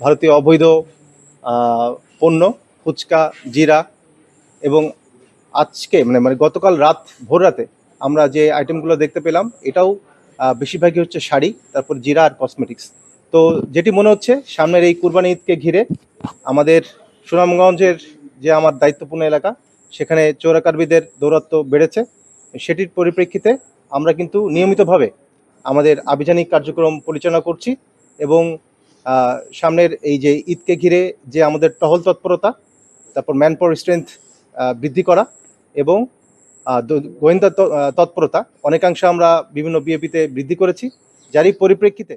ভারতীয় অবৈধ পণ্য, ফুচকা, জিরা এবং আজকে মানে মানে গতকাল রাত, ভোর রাতে আমরা যে আইটেমগুলো দেখতে পেলাম, এটাও বেশিরভাগই হচ্ছে শাড়ি, তারপর জিরা আর কসমেটিক্স তো যেটি মনে হচ্ছে, সামনের এই কুরবানি ঈদকে ঘিরে আমাদের সুনামগঞ্জের যে আমার দায়িত্বপূর্ণ এলাকা, সেখানে চোরাকারবিদের দৌরাত্ম্য বেড়েছে। সেটির পরিপ্রেক্ষিতে আমরা কিন্তু নিয়মিতভাবে আমাদের আভিযানিক কার্যক্রম পরিচালনা করছি এবং সামনের এই যে ঈদকে ঘিরে যে আমাদের টহল তৎপরতা, তারপর ম্যান পাওয়ার স্ট্রেংথ বৃদ্ধি করা এবং গোয়েন্দা তৎপরতা, অনেকাংশে আমরা বিভিন্ন বিএপিতে বৃদ্ধি করেছি। যারই পরিপ্রেক্ষিতে